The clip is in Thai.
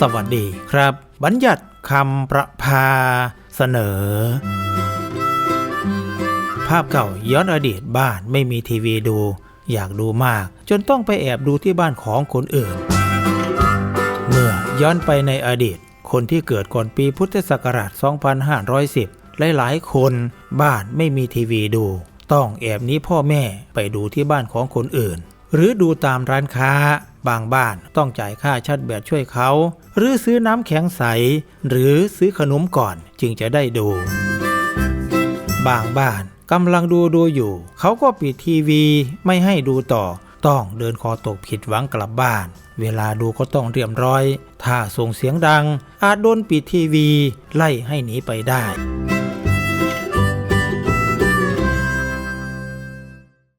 สวัสดีครับ บัญญัติคำประพาเสนอ ภาพเก่าย้อนอดีตบ้านไม่มีทีวีดู อยากดูมาก จนต้องไปแอบดูที่บ้านของคนอื่น เมื่อย้อนไปในอดีต คนที่เกิดก่อนปีพุทธศักราช 2510 หลายๆ คนบ้านไม่มีทีวีดู ต้องแอบนี้พ่อแม่ไปดูที่บ้านของคนอื่น หรือดูตามร้านค้า บางบ้านต้องจ่ายค่าชัดแบตช่วยเขา หรือซื้อน้ำแข็งใส หรือซื้อขนมก่อนจึงจะได้ดู บางบ้านกำลังดูดูอยู่ เขาก็ปิดทีวีไม่ให้ดูต่อ ต้องเดินคอตกผิดหวังกลับบ้าน เวลาดูก็ต้องเรียบร้อย ถ้าส่งเสียงดัง อาจโดนปิดทีวี ไล่ให้หนีไปได้